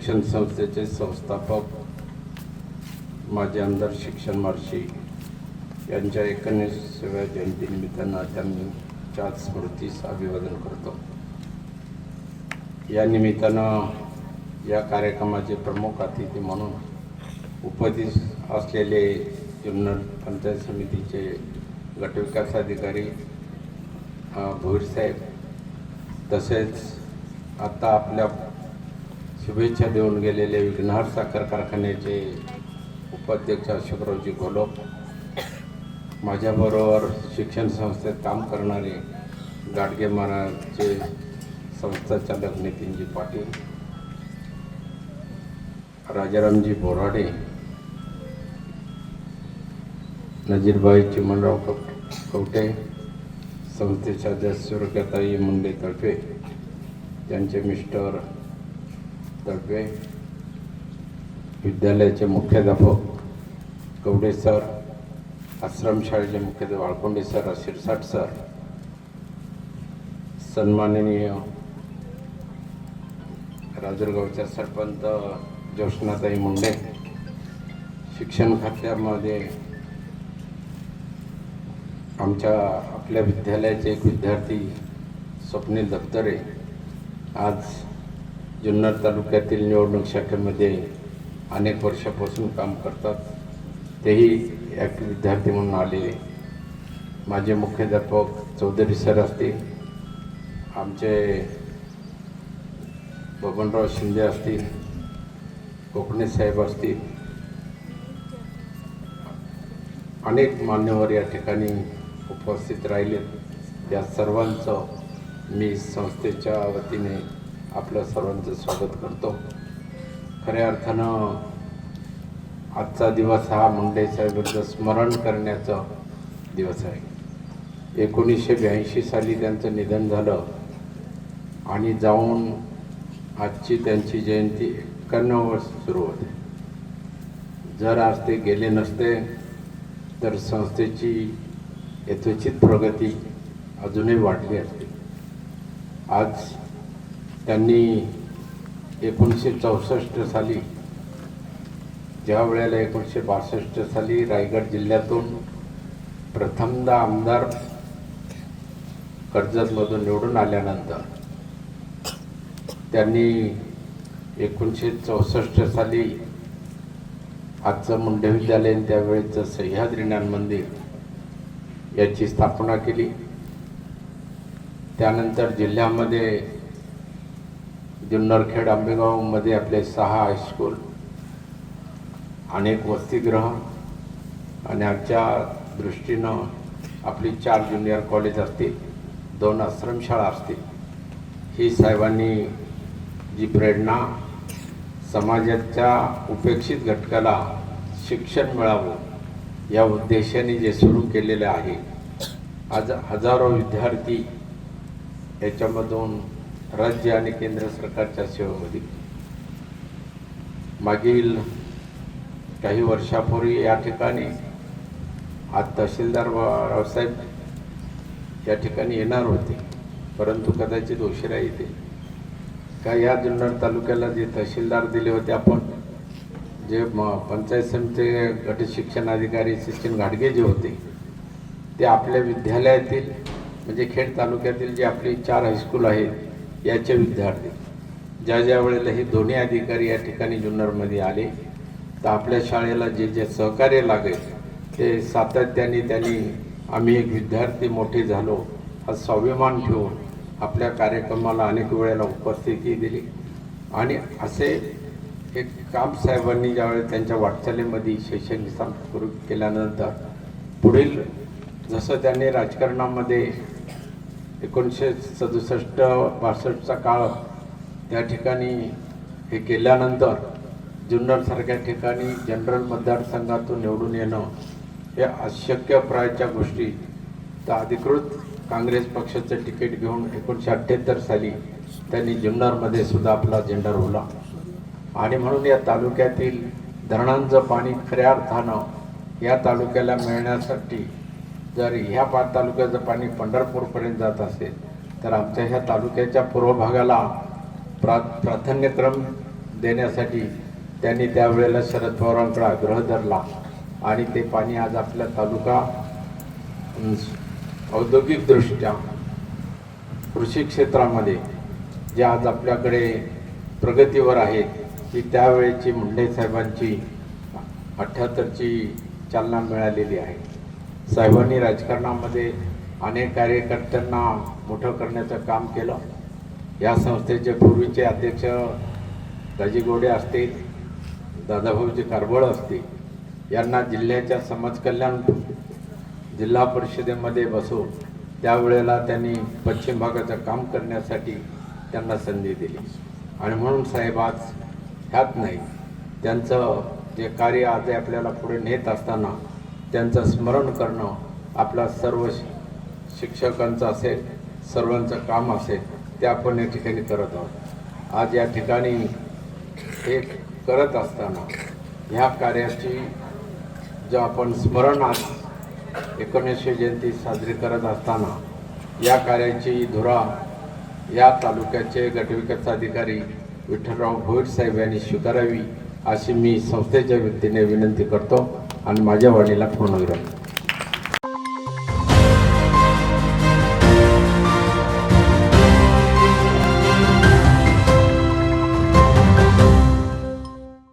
शिक्षण संस्थेचे संस्थापक माजी आमदार शिक्षण मार्शी यांच्या एकोणीसाव्या जयंतीनिमित्तानं त्यांच्या स्मृतीस अभिवादन करतो. या निमित्तानं या कार्यक्रमाचे प्रमुख अतिथी म्हणून उपस्थित असलेले जुन्नर पंचायत समितीचे गटविकास अधिकारी भोईर साहेब तसेच आता आपल्या शुभेच्छा देऊन गेलेले विघ्नहार साखर कारखान्याचे उपाध्यक्ष अशोकरावजी घोलप माझ्याबरोबर शिक्षण संस्थेत काम करणारे गाडगे महाराजचे संस्थाचालक नितीनजी पाटील राजारामजी बोराडे नजीरबाई चिमणराव कवटे संस्थेच्या अध्यक्ष सुरक्याताई मुंडे तर्फे त्यांचे मिस्टर तळफे विद्यालयाचे मुख्याध्यापक कवडे सर आश्रमशाळेचे मुख्याध्यापक वाळकोंडे सर शिरसाट सर सन्माननीय राजूरगावच्या सरपंच ज्योत्स्नाताई मुंडे शिक्षण खात्यामध्ये आमच्या आपल्या विद्यालयाचे एक विद्यार्थी स्वप्नील दफ्तरे आज जुन्नर तालुक्यातील निवडणूक शाखेमध्ये अनेक वर्षापासून काम करतात. तेही एक विद्यार्थी म्हणून आलेले. माझे मुख्याध्यापक चौधरी सर असतील. आमचे बबनराव शिंदे असतील. कोकणे साहेब असतील. अनेक मान्यवर या ठिकाणी उपस्थित राहिले त्या सर्वांचं मी संस्थेच्या वतीने आपलं सर्वांचं स्वागत करतो. खऱ्या अर्थानं आजचा दिवस हा मुंडे साहेबांचं स्मरण करण्याचा दिवस आहे. एकोणीसशे ब्याऐंशी साली त्यांचं निधन झालं आणि जाऊन आजची त्यांची जयंती एक्क्याण्णव वर्ष सुरू होते. जर आज ते गेले नसते तर संस्थेची यथोचित प्रगती अजूनही वाढली असते. आज त्यांनी एकोणीसशे चौसष्ट साली ज्या वेळेला एकोणीसशे बासष्ट साली रायगड जिल्ह्यातून प्रथमदा आमदार कर्जतमधून निवडून आल्यानंतर त्यांनी एकोणीसशे चौसष्ट साली आजचं मुंडे विद्यालय त्यावेळेचं सह्याद्री ज्ञान मंदिर याची स्थापना केली. त्यानंतर जिल्ह्यामध्ये जुन्नरखेड आंबेगावमध्ये आपले सहा हायस्कूल अनेक वसतिगृह आणि आमच्या दृष्टीनं आपली चार ज्युनियर कॉलेज असतील दोन आश्रमशाळा असतील. ही साहेबांनी जी प्रेरणा समाजाच्या उपेक्षित घटकाला शिक्षण मिळावं या उद्देशाने जे सुरू केलेले आहे आज हजारो विद्यार्थी याच्यामधून राज्य आणि केंद्र सरकारच्या सेवेमध्ये. मागील काही वर्षापूर्वी या ठिकाणी आज तहसीलदार वा- रावसाहेब या ठिकाणी येणार होते परंतु कदाचित उशिरा येते. का या जुन्नर तालुक्याला जे तहसीलदार दिले होते आपण जे म पंचायत समितीचे गट शिक्षण अधिकारी सचिन घाडगे जे होते ते आपल्या विद्यालयातील म्हणजे खेड तालुक्यातील जे आपली चार हायस्कूल आहेत याचे विद्यार्थी ज्या ज्या वेळेला हे दोन्ही अधिकारी या ठिकाणी जुन्नरमध्ये आले तर आपल्या शाळेला जे जे सहकार्य लागेल ते सातत्याने त्यांनी आम्ही एक विद्यार्थी मोठे झालो हा स्वाभिमान ठेवून आपल्या कार्यक्रमाला अनेक वेळेला उपस्थिती दिली. आणि असे एक काम साहेबांनी ज्यावेळेस त्यांच्या वाटचालीमध्ये शैक्षणिक सुरू केल्यानंतर पुढील जसं त्यांनी राजकारणामध्ये एकोणीसशे सदुसष्ट बासष्टचा काळ. त्या ठिकाणी हे केल्यानंतर जुन्नरसारख्या ठिकाणी जनरल मतदारसंघातून निवडून येणं हे अशक्यप्रायच्या गोष्टी. तर अधिकृत काँग्रेस पक्षाचं तिकीट घेऊन एकोणीसशे अठ्ठ्याहत्तर साली त्यांनी जुन्नरमध्ये सुद्धा आपला झेंडा रोवला. आणि म्हणून या तालुक्यातील धरणांचं पाणी खऱ्या अर्थानं या तालुक्याला मिळण्यासाठी जर ह्या पाच तालुक्याचं पाणी पंढरपूरपर्यंत जात असेल तर आमच्या ह्या तालुक्याच्या पूर्व भागाला प्रा प्राधान्यक्रम देण्यासाठी त्यांनी त्यावेळेला शरद पवारांकडे आग्रह धरला. आणि ते पाणी आज आपला तालुका औद्योगिकदृष्ट्या कृषी क्षेत्रामध्ये जे आज आपल्याकडे प्रगतीवर आहेत ती त्यावेळेची मुंडे साहेबांची अठ्ठ्याहत्तरची चालना मिळालेली आहे. साहेबांनी राजकारणामध्ये अनेक कार्यकर्त्यांना मोठं करण्याचं काम केलं. या संस्थेचे पूर्वीचे अध्यक्ष दाजी गोडे असतील दादाभाऊजी कारबळ असतील यांना जिल्ह्याच्या समाजकल्याण जिल्हा परिषदेमध्ये बसवून त्यावेळेला त्यांनी पश्चिम भागाचं काम करण्यासाठी त्यांना संधी दिली. आणि म्हणून साहेब आज ह्यात नाही त्यांचं जे कार्य आज आपल्याला पुढे नेत असताना त्यांचं स्मरण करणं आपला सर्व शि- शिक्षकांचं असेल सर्वांचं काम असेल ते आपण या ठिकाणी करत आहोत. आज या ठिकाणी हे करत असताना ह्या कार्याची जो आपण स्मरण आज एकोणीसशे जयंती साजरी करत असताना या कार्याची धुरा या तालुक्याचे गटविकास अधिकारी विठ्ठलराव भोईर साहेब यांनी स्वीकारावी अशी मी संस्थेच्या व्यक्तीने विनंती करतो. आणि माझ्या वाणीला फोन वगैरे.